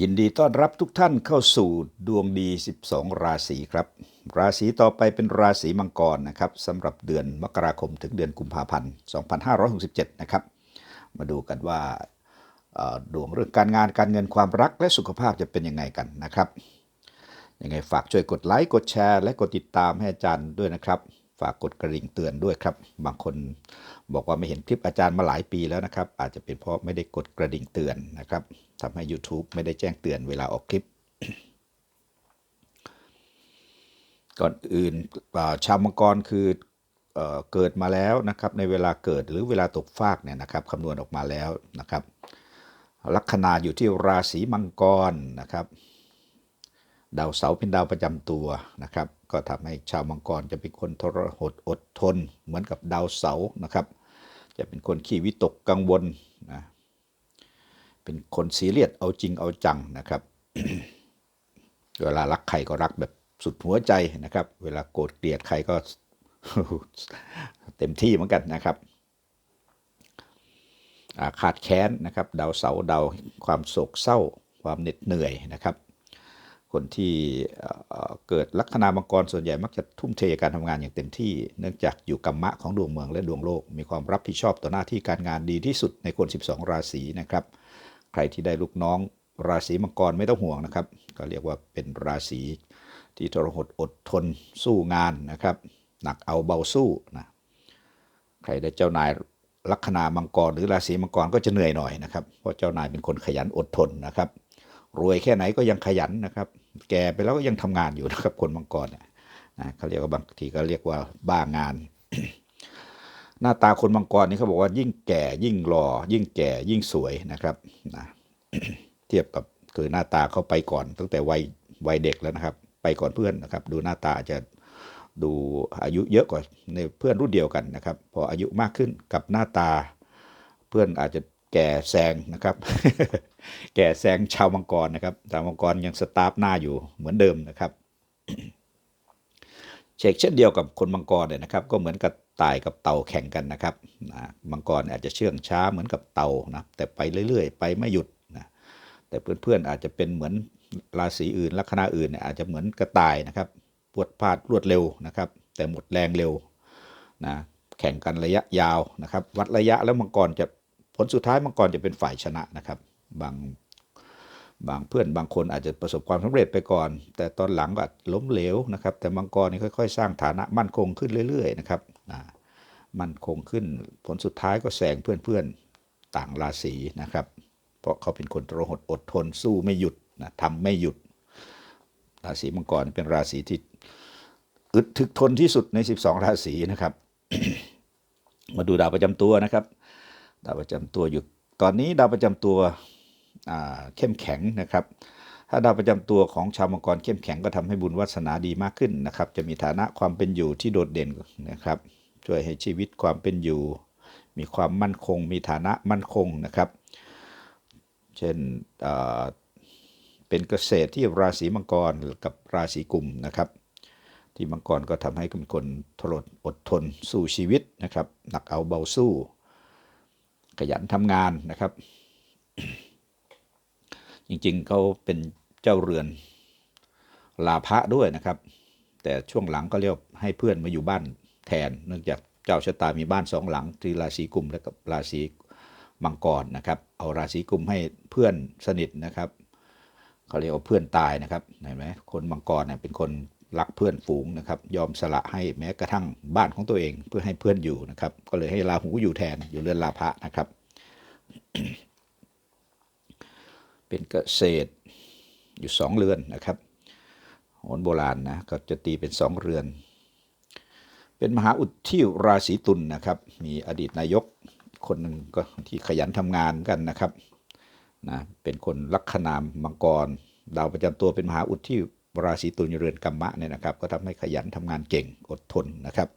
ยินดีต้อนรับทุกท่านเข้าสู่ดวงดี 12 ราศีครับ ราศีต่อไปเป็นราศีมังกรนะครับสำหรับเดือนมกราคมถึงเดือนกุมภาพันธ์ 2567 นะครับ มาดูกันว่าดวงเรื่องการงานการเงินความรักและสุขภาพจะเป็นยังไงกันนะครับยังไงฝากช่วยกดไลค์กดแชร์ และกดติดตามให้อาจารย์ด้วยนะครับ ฝากกดกระดิ่งเตือนด้วยครับ บางคนบอกว่าไม่เห็นคลิปอาจารย์มาหลายปีแล้วนะครับ อาจจะเป็นเพราะไม่ได้กดกระดิ่งเตือนนะครับทำให้ YouTube ไม่ได้แจ้งเตือนเวลาออกคลิป ก่อนอื่นาชาวมังกรคือเอเกิดมาแล้วนะครับ ในเวลาเกิดหรือเวลาตกฟากเนี่ยนะครับคำนวณออกมาแล้วนะครับลัคนาอยู่ที่ราศีมังกรนะครับ ดาวเสาร์เป็นดาวประจำตัวนะครับ ก็ทำให้ชาวมังกรจะเป็นคนทรหดอดทน เหมือนกับดาวเสาร์นะครับ จะเป็นคนขี้วิตกกังวลนะเป็นคนซีเรียสเอาจริงเอาจังนะครับ เวลารักใครก็รักแบบสุดหัวใจนะครับ เวลาโกรธเกลียดใครก็เต็มที่เหมือนกันนะครับขาดแค้นนะครับ ดาวเสาร์ดาวความโศกเศร้า ความเหน็ดเหนื่อยนะครับ คนที่เกิดลัคนามังกรส่วนใหญ่มักจะทุ่มเทการทำงานอย่างเต็มที่ เนื่องจากอยู่กรรมะของดวงเมืองและดวงโลก มีความรับผิดชอบต่อหน้าที่การงานดีที่สุดในคน 12 ราศีนะครับ ใครที่ได้ลูกน้องราศีมังกรไม่ต้องห่วงนะครับ ก็เรียกว่าเป็นราศีที่ทรหดอดทนสู้งานนะครับ หนักเอาเบาสู้นะใครได้เจ้านายลัคนามังกร หรือราศีมังกรก็จะเหนื่อยหน่อยนะครับเพราะเจ้านายเป็นคนขยันอดทนนะครับรวยแค่ไหนก็ยังขยันนะครับ แก่ไปแล้วก็ยังทำงานอยู่นะครับคนมังกรเนี่ยนะเขาเรียกว่าบางทีก็เรียกว่าบ้างาน หน้าตาคนมังกรนี่เขาบอกว่ายิ่งแก่ยิ่งหล่อยิ่งแก่ยิ่งสวยนะครับนะเทียบกับคือหน้าตาเขาไปก่อน ตั้งแต่วัยวัยเด็กแล้วนะครับ ไปก่อนเพื่อนนะครับ ดูหน้าตาจะดูอายุเยอะกว่าในเพื่อนรุ่นเดียวกันนะครับ พออายุมากขึ้นกับหน้าตา เพื่อนอาจจะ แก่แซงนะครับ แก่แซงชาวมังกรนะครับชาวมังกรยังสตาร์ฟหน้าอยู่เหมือนเดิมนะครับเชกเช่นเดียวกับคนมังกรเนี่ยนะครับ ก็เหมือนกับต่ายกับเต่าแข่งกันนะครับนะมังกรอาจจะเชื่องช้าเหมือนกับเต่านะแต่ไปเรื่อยๆ ไปไม่หยุดนะแต่เพื่อนๆอาจจะเป็นเหมือนราศีอื่นลัคนาอื่นเนี่ยอาจจะเหมือนกระต่ายนะครับปวดพลาดรวดเร็วนะครับ แต่หมดแรงเร็วนะแข่งกันระยะยาวนะครับ วัดระยะแล้วมังกรจะ ผลสุดท้ายมังกรจะเป็นฝ่ายชนะนะครับ บางบางเพื่อนบางคนอาจจะประสบความสำเร็จไปก่อน แต่ตอนหลังก็ล้มเหลวนะครับ แต่มังกรนี่ค่อยๆ สร้างฐานะมั่นคงขึ้นเรื่อย ๆ นะครับมั่นคงขึ้น ผลสุดท้ายก็แซงเพื่อนๆต่างราศีนะครับ เพราะเขาเป็นคนทรหดอดทนสู้ไม่หยุดนะทำไม่หยุด ราศีมังกรเป็นราศีที่อึดถึกทนที่สุดใน 12 ราศีนะครับ มาดูดาวประจำตัวนะครับ ดาวประจำตัวอยู่ ตอนนี้ดาวประจำตัวเข้มแข็งนะครับ ถ้าดาวประจำตัวของชาวมังกรเข้มแข็งก็ทำให้บุญวาสนาดีมากขึ้นนะครับ จะมีฐานะความเป็นอยู่ที่โดดเด่นนะครับ ช่วยให้ชีวิตความเป็นอยู่ มีความมั่นคง มีฐานะมั่นคงนะครับ เช่นเป็นเกษตรที่ราศีมังกรกับราศีกุมนะครับ ที่มังกรก็ทำให้เป็นคนทรดอดทนสู้ชีวิตนะครับ หนักเอาเบาสู้ ขยันทำงานนะครับ จริงๆเขาเป็นเจ้าเรือนลาภะด้วยนะครับ แต่ช่วงหลังก็เรียกให้เพื่อนมาอยู่บ้านแทน เนื่องจากเจ้าชะตามีบ้านสองหลังที่ราศีกุมและกับราศีมังกรนะครับ เอาราศีกุมให้เพื่อนสนิทนะครับเขาเรียกว่าเพื่อนตายนะครับเห็นไหมคนมังกรเนี่ยเป็นคน รักเพื่อนฝูงนะครับ ยอมสละให้แม้กระทั่งบ้านของตัวเองเพื่อให้เพื่อนอยู่นะครับ ก็เลยให้ราหูอยู่แทนอยู่เรือนลาภะนะครับ เป็นเกษตรอยู่สองเรือนนะครับโหนโบราณนะก็จะตีเป็นสองเรือน เป็นมหาอุดที่ราศีตุลนะครับ มีอดีตนายกคนหนึ่งก็ที่ขยันทำงานกันนะครับนะเป็นคนลัคนามมังกร ดาวประจำตัวเป็นมหาอุดที่ ราศีตุลเรือนกรรมะเนี่ยนะครับ ก็ทำให้ขยันทำงานเก่งอดทนนะครับ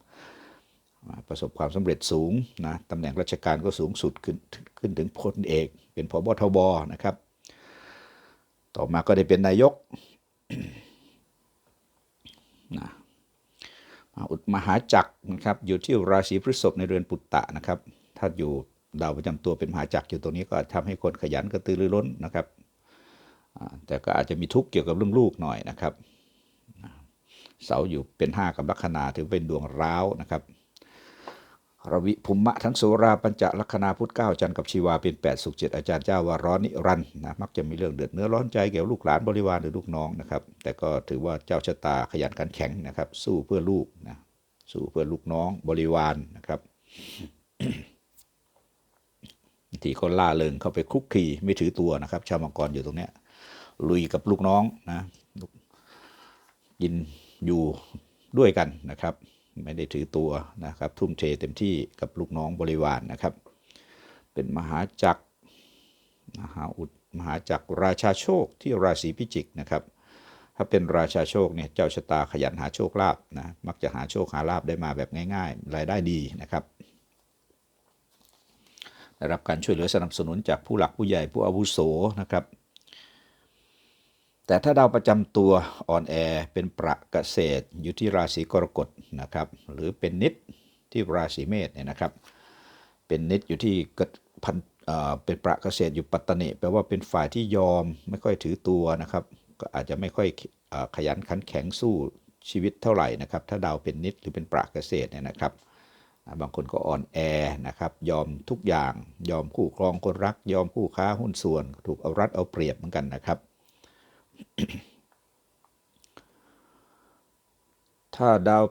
ประสบความสำเร็จสูงนะตำแหน่งราชการก็สูงสุดขึ้นขึ้นถึงพลเอก เป็นพบทบนะครับ ต่อมาก็ได้เป็นนายกนะมาอุดมหาจักรนะครับอยู่ที่ราศีพฤษภในเรือนปุตตะนะครับ ถ้าอยู่ดาวประจำตัวเป็นมหาจักรอยู่ตรงนี้ก็ทำให้คนขยันกระตือรือร้นนะครับ แต่ก็อาจจะมีทุกข์เกี่ยวกับเรื่องลูกหน่อยนะครับ เสาอยู่เป็นห้ากับลัคนาถือเป็นดวงร้าวนะครับรวิภุมมะทั้งโสราปัญจลัคนาพุทธเก้าจันทร์กับชีวาเป็น8สุขเจ็ดอาจารย์เจ้าว่าร้อนนิรันด์นะมักจะมีเรื่องเดือดเนื้อร้อนใจเกี่ยวกับลูกหลานบริวารหรือลูกน้องนะครับ แต่ก็ถือว่าเจ้าชะตาขยันขันแข็งนะครับ สู้เพื่อลูกนะสู้เพื่อลูกน้องบริวารนะครับบางทีก็ล่าเริงเข้าไปคุกคีไม่ถือตัวนะครับ ชาวมังกรอยู่ตรงเนี้ย ลุยกับลูกน้องนะลูกกินอยู่ด้วยกันนะครับ ไม่ได้ถือตัวนะครับ ทุ่มเทเต็มที่กับลูกน้องบริวารนะครับ เป็นมหาจักรมหาอุดมหาจักรราชาโชคที่ราศีพิจิกนะครับ ถ้าเป็นราชาโชคเนี่ยเจ้าชะตาขยันหาโชคลาภนะมักจะหาโชคหาลาภได้มาแบบง่าย ๆ รายได้ดีนะครับได้รับการช่วยเหลือสนับสนุนจากผู้หลักผู้ใหญ่ผู้อาวุโสนะครับ แต่ถ้าดาวประจำตัวอ่อนแอเป็นประเกษตรอยู่ที่ราศีกรกฎนะครับหรือเป็นนิดที่ราศีเมษเนี่ยนะครับ เป็นนิดอยู่ที่กฎพันเอ่อเป็นประเกษตรอยู่ปัตตนิแปลว่าเป็นฝ่ายที่ยอมไม่ค่อยถือตัวนะครับ ก็อาจจะไม่ค่อยอขยันขันแข็งสู้ชีวิตเท่าไหร่นะครับ ถ้าดาวเป็นนิดหรือเป็นประเกษตรเนี่ยนะครับ บางคนก็อ่อนแอนะครับ ยอมทุกอย่าง ยอมคู่ครองคนรัก ยอมคู่ค้าหุ้นส่วน ถูกเอารัดเอาเปรียบเหมือนกันนะครับ ถ้าดาว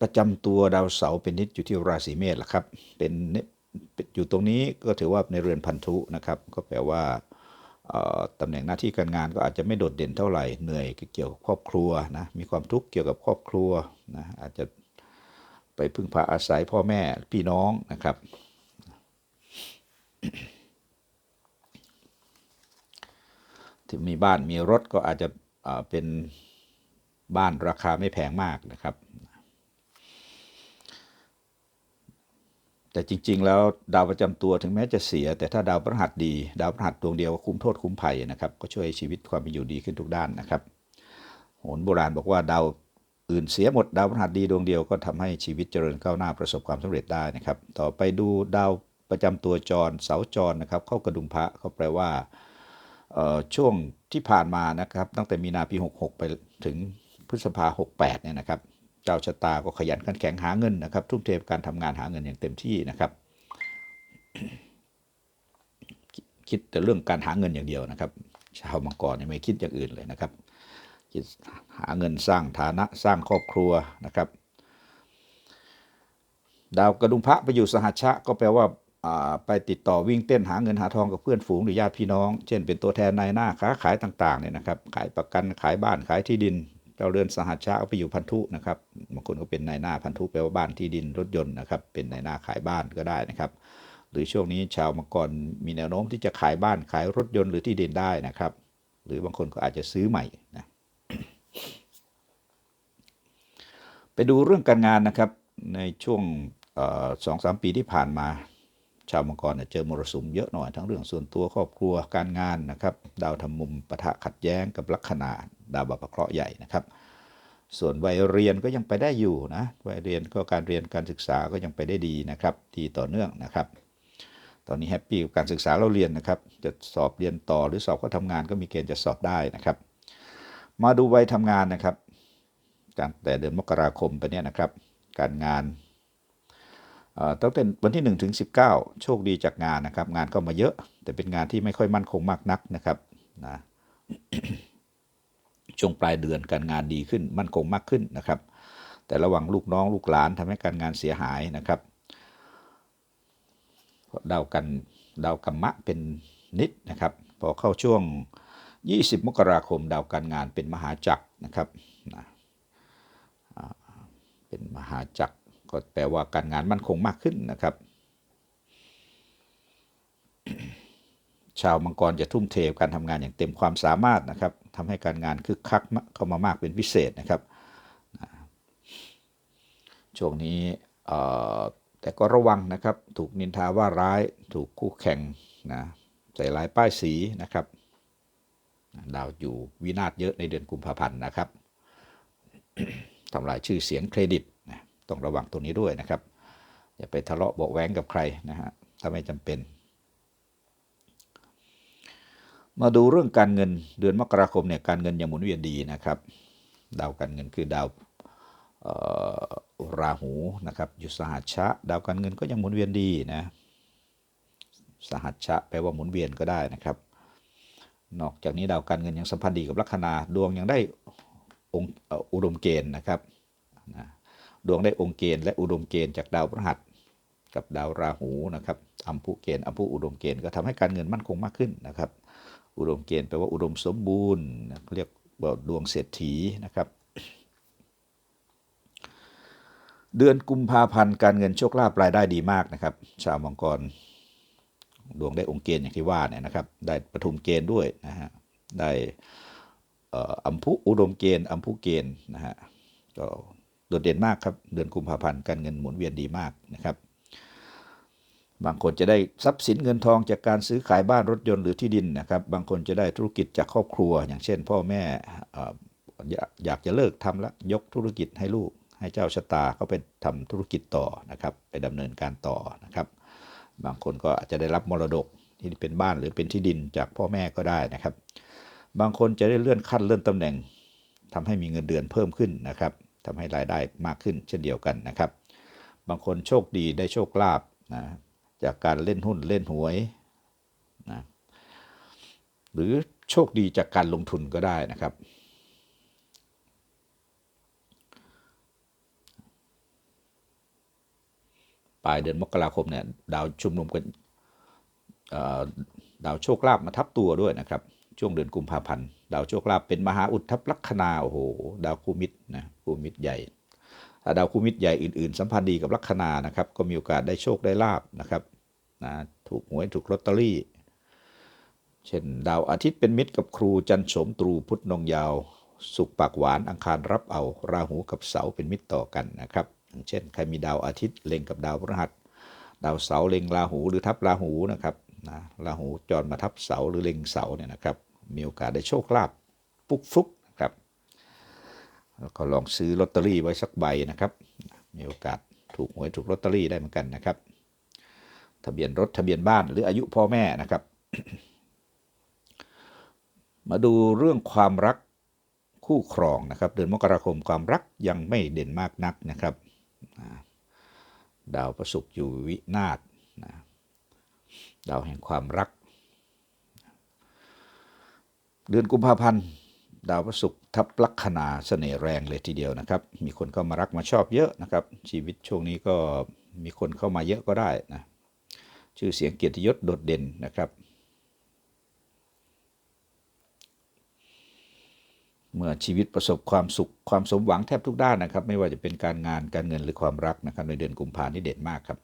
ประจำตัวดาวเสาร์เป็นนิดอยู่ที่ราศีเมษล่ะครับเป็นนิเป็นอยู่ตรงนี้ก็ถือว่าในเรือนพันธุนะครับ ก็แปลว่าตำแหน่งหน้าที่การงานก็อาจจะไม่โดดเด่นเท่าไหร่เหนื่อยเกี่ยวกับครอบครัวนะมีความทุกข์เกี่ยวกับครอบครัวนะอาจจะไปพึ่งพาอาศัยพ่อแม่พี่น้องนะครับ ที่มีบ้านมีรถก็อาจจะเป็นบ้านราคาไม่แพงมากนะครับ แต่จริง ๆ แล้วดาวประจำตัวถึงแม้จะเสีย แต่ถ้าดาวพฤหัสดี ดาวพฤหัสดวงเดียวก็คุ้มโทษคุ้มภัยนะครับ ก็ช่วยให้ชีวิตความเป็นอยู่ดีขึ้นทุกด้านนะครับโหนโบราณบอกว่าดาวอื่นเสียหมดดาวพฤหัสดีดวงเดียวก็ทำให้ชีวิตเจริญก้าวหน้าประสบความสำเร็จได้นะครับ ต่อไปดูดาวประจำตัวจรเสาจรนะครับ เข้ากระดุมพระเขาแปลว่า ช่วงที่ผ่านมานะครับตั้งแต่มีนาปี 66 ไปถึงพฤษภา 68 เนี่ยนะครับเจ้าชะตาก็ขยันขันแข็งหาเงินนะครับ ทุ่มเทการทำงานหาเงินอย่างเต็มที่นะครับ คิดแต่เรื่องการหาเงินอย่างเดียวนะครับ ชาวมังกรไม่คิดอย่างอื่นเลยนะครับคิดหาเงินสร้างฐานะสร้างครอบครัวนะครับ ดาวกระดุมพระไปอยู่สหัชะก็แปลว่า ไปติดต่อวิ่งเต้นหาเงินหาทองกับเพื่อนฝูงหรือญาติพี่น้อง เช่นเป็นตัวแทนนายหน้าค้าขายต่างๆเนี่ยนะครับ ขายประกันขายบ้านขายที่ดินเจ้าเรือนสหัชชะก็ไปอยู่พันธุนะครับบางคนก็เป็นนายหน้าพันธุแปลว่าบ้านที่ดินรถยนต์นะครับ เป็นนายหน้าขายบ้านก็ได้นะครับ หรือช่วงนี้ชาวมังกรมีแนวโน้มที่จะขายบ้านขายรถยนต์หรือที่ดินได้นะครับ หรือบางคนก็อาจจะซื้อใหม่นะไปดูเรื่องการงานนะครับในช่วงสองสามปีที่ผ่านมา ชาวมังกรเนี่ยเจอมรสุมเยอะหน่อยทั้งเรื่องส่วนตัวครอบครัวการงานนะครับดาวทำมุมปะทะขัดแย้งกับลัคนาดาวบัพเคราะห์ใหญ่นะครับ ส่วนวัยเรียนก็ยังไปได้อยู่นะวัยเรียนก็การเรียนการศึกษาก็ยังไปได้ดีนะครับที่ต่อเนื่องนะครับ ตอนนี้แฮปปี้กับการศึกษาเราเรียนนะครับ จะสอบเรียนต่อหรือสอบเข้าทำงานก็มีเกณฑ์จะสอบได้นะครับ มาดูวัยทำงานนะครับตั้งแต่เดือนมกราคมไปเนี่ยนะครับ การงาน ตั้งแต่วันที่1ถึง19 โชคดีจากงานนะครับ งานก็มาเยอะ แต่เป็นงานที่ไม่ค่อยมั่นคงมากนักนะครับนะช่วงปลายเดือนการงานดีขึ้น มั่นคงมากขึ้นนะครับ แต่ระหว่างลูกน้องลูกหลานทำให้การงานเสียหายนะครับดาวกันดาวกัมมะเป็นนิดนะครับ พอเข้าช่วง 20 มกราคมดาวการงานเป็นมหาจักรนะครับนะเป็นมหาจักร ก็แปลว่าการงานมั่นคงมากขึ้นนะครับ ชาวมังกรจะทุ่มเทการทำงานอย่างเต็มความสามารถนะครับทำให้การงานคึกคักเข้ามามากเป็นพิเศษนะครับช่วงนี้แต่ก็ระวังนะครับ ถูกนินทาว่าร้ายถูกคู่แข่งนะใส่ร้ายป้ายสีนะครับดาวอยู่วินาศเยอะในเดือนกุมภาพันธ์นะครับทำลายชื่อเสียงเครดิต ต้องระวังตรงนี้ด้วยนะครับ อย่าไปทะเลาะเบาะแว้งกับใครนะฮะถ้าไม่จำเป็น มาดูเรื่องการเงินเดือนมกราคมเนี่ยการเงินยังหมุนเวียนดีนะครับ ดาวการเงินคือดาวราหูนะครับอยู่สหัชชะ ดาวการเงินก็ยังหมุนเวียนดีนะสหัชชะแปลว่าหมุนเวียนก็ได้นะครับ นอกจากนี้ดาวการเงินยังสัมพันธ์ดีกับลัคนาดวงยังได้องค์อุดมเกณฑ์นะครับนะ ดวงได้องค์เกณฑ์และอุดมเกณฑ์จากดาวพฤหัสกับดาวราหูนะครับอัมพุเกณฑ์อัมพุอุดมเกณฑ์ก็ทำให้การเงินมั่นคงมากขึ้นนะครับ อุดมเกณฑ์แปลว่าอุดมสมบูรณ์เขาเรียกว่าดวงเศรษฐีนะครับ เดือนกุมภาพันธ์การเงินโชคลาภรายได้ดีมากนะครับ ชาวมังกรดวงได้องค์เกณฑ์อย่างที่ว่าเนี่ยนะครับ ได้ปฐุมเกณฑ์ด้วยนะฮะได้อัมพุอุดมเกณฑ์อัมพุเกณฑ์นะฮะก็ โดดเด่นมากครับเดือนกุมภาพันธ์การเงินหมุนเวียนดีมากนะครับบางคนจะได้ทรัพย์สินเงินทองจากการซื้อขายบ้านรถยนต์หรือที่ดินนะครับ บางคนจะได้ธุรกิจจากครอบครัว อย่างเช่น พ่อแม่อยากจะเลิกทำแล้วยกธุรกิจให้ลูก ให้เจ้าชะตาเขาไปทำธุรกิจต่อนะครับ ไปดำเนินการต่อนะครับ บางคนก็อาจจะได้รับมรดกที่เป็นบ้านหรือเป็นที่ดินจากพ่อแม่ก็ได้นะครับ บางคนจะได้เลื่อนขั้นเลื่อนตำแหน่งทำให้มีเงินเดือนเพิ่มขึ้นนะครับ ทำให้รายได้มากขึ้นเช่นเดียวกันนะครับ บางคนโชคดีได้โชคลาภนะจากการเล่นหุ้นเล่นหวยนะหรือโชคดีจากการลงทุนก็ได้นะครับ ปลายเดือนมกราคมเนี่ยดาวชุมนุมกันดาวโชคลาภมาทับตัวด้วยนะครับ ช่วงเดือนกุมภาพันธ์ ดาวโชคลาภเป็นมหาอุทธลัคนาโอ้โหดาวคูมิตรนะคูมิตรใหญ่ถ้าดาวคูมิตรใหญ่อื่นๆ สัมพันธ์ดีกับลัคนานะครับ ก็มีโอกาสได้โชคได้ลาบนะครับนะถูกหวยถูกลอตเตอรี่ เช่น ดาวอาทิตย์เป็นมิตรกับครูจันโสมตรูพุทธนงยาว สุขปากหวานอังคารรับเอา ราหูกับเสาเป็นมิตรต่อกันนะครับอย่างเช่น ใครมีดาวอาทิตย์เล็งกับดาวพฤหัส ดาวเสาเล็งราหูหรือทับราหูนะครับนะราหูจรมาทับเสาหรือเล็งเสาเนี่ยนะครับ มีโอกาสได้โชคลาภฟุกฟุกนะครับแล้วก็ลองซื้อลอตเตอรี่ไว้สักใบนะครับ มีโอกาสถูกหวยถูกลอตเตอรี่ได้เหมือนกันนะครับ ทะเบียนรถทะเบียนบ้านหรืออายุพ่อแม่นะครับ มาดูเรื่องความรักคู่ครองนะครับ เดือนมกราคมความรักยังไม่เด่นมากนักนะครับดาวประสุกร์อยู่วินาศนะดาวแห่งความรัก เดือนกุมภาพันธ์ดาวพระศุกร์ทับลัคนาเสน่ห์แรงเลยทีเดียวนะครับ มีคนเข้ามารักมาชอบเยอะนะครับ ชีวิตช่วงนี้ก็มีคนเข้ามาเยอะก็ได้นะชื่อเสียงเกียรติยศโดดเด่นนะครับ เมื่อชีวิตประสบความสุขความสมหวังแทบทุกด้านนะครับ ไม่ว่าจะเป็นการงานการเงินหรือความรักนะครับ ในเดือนกุมภาพันธ์นี่เด่นมากครับ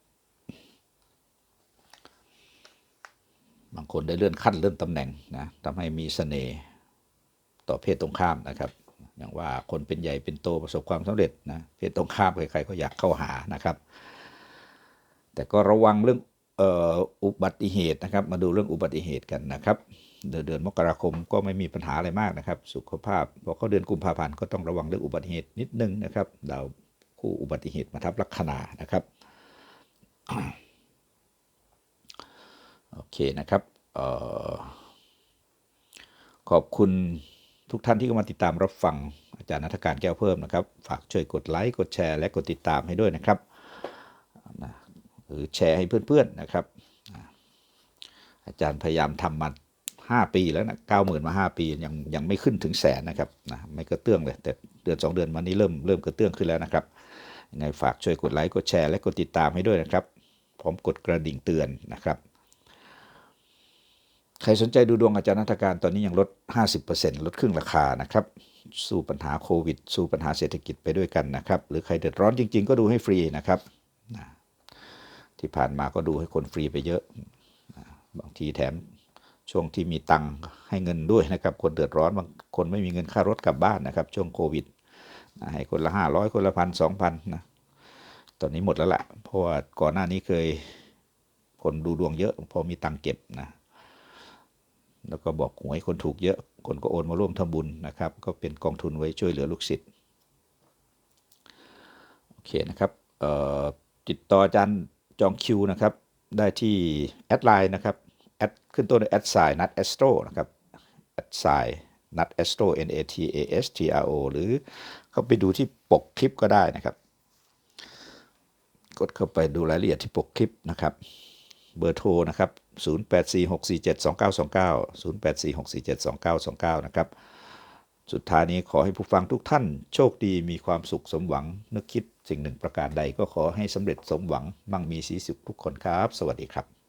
บางคนได้เลื่อนขั้นเลื่อนตำแหน่งนะทำให้มีเสน่ห์ต่อเพศตรงข้ามนะครับ อย่างว่าคนเป็นใหญ่เป็นโตประสบความสำเร็จนะเพศตรงข้ามใครๆก็อยากเข้าหานะครับ แต่ก็ระวังเรื่องอ่ออุบัติเหตุนะครับ มาดูเรื่องอุบัติเหตุกันนะครับ เดือนเดือนมกราคมก็ไม่มีปัญหาอะไรมากนะครับ สุขภาพพอเข้าเดือนกุมภาพันธ์ก็ต้องระวังเรื่องอุบัติเหตุนิดนึงนะครับดาวคู่อุบัติเหตุมาทับลัคนานะครับ โอเคนะครับออขอบคุณทุกท่านที่เข้ามาติดตามรับฟังอาจารย์นัฐการแก้วเพิ่มนะครับ ฝากช่วยกดไลค์กดแชร์ และกดติดตามให้ด้วยนะครับนะหรือแชร์ให้เพื่อนๆนะครับอาอาจารย์พยายามทำมา5 ปีแล้วนะเก้าหมื่นมา 5 ปียังยังไม่ขึ้นถึงแสนนะครับนะไม่กระเตื้องเลย แต่เดือน 2 เดือนมานี้เริ่มเริ่มกระเตื้องขึ้นแล้วนะครับยังไงฝากช่วยกดไลค์กดแชร์และกดติดตามให้ด้วยนะครับ พร้อมกดกระดิ่งเตือนนะครับ ใครสนใจดูดวงอาจารย์นัฐการตอนนี้ยังลด 50%ลดครึ่งราคานะครับ สู้ปัญหาโควิด สู้ปัญหาเศรษฐกิจไปด้วยกันนะครับ หรือใครเดือดร้อนจริง ๆ ก็ดูให้ฟรีนะครับ ที่ผ่านมาก็ดูให้คนฟรีไปเยอะ บางทีแถมช่วงที่มีตังค์ให้เงินด้วยนะครับ คนเดือดร้อนบางคนไม่มีเงินค่ารถกลับบ้านนะครับ ช่วงโควิดให้คนละห้าร้อยคนละพันสองพันนะตอนนี้หมดแล้วแหละเพราะว่าก่อนหน้านี้เคยคนดูดวงเยอะพอมีตังค์เก็บนะ แล้วก็บอกหวยคนถูกเยอะ คนก็โอนมาร่วมทำบุญนะครับ ก็เป็นกองทุนไว้ช่วยเหลือลูกศิษย์โอเคนะครับติดต่ออาจารย์จองคิวนะครับ ได้ที่แอดไลน์นะครับแอดขึ้นต้นด้วยแอดไซน์นัดแอสโตรนะครับ s i nat astro n a t a s t r o หรือเข้าไปดูที่ปกคลิปก็ได้นะครับ กดเข้าไปดูรายละเอียดที่ปกคลิปนะครับ เบอร์โทรนะครับ 0846472929 0846472929 นะครับ สุดท้ายนี้ขอให้ผู้ฟังทุกท่าน โชคดีมีความสุขสมหวัง นึกคิดสิ่งหนึ่งประการใดก็ขอให้สำเร็จสมหวัง มั่งมีสีสุขทุกคนครับ สวัสดีครับ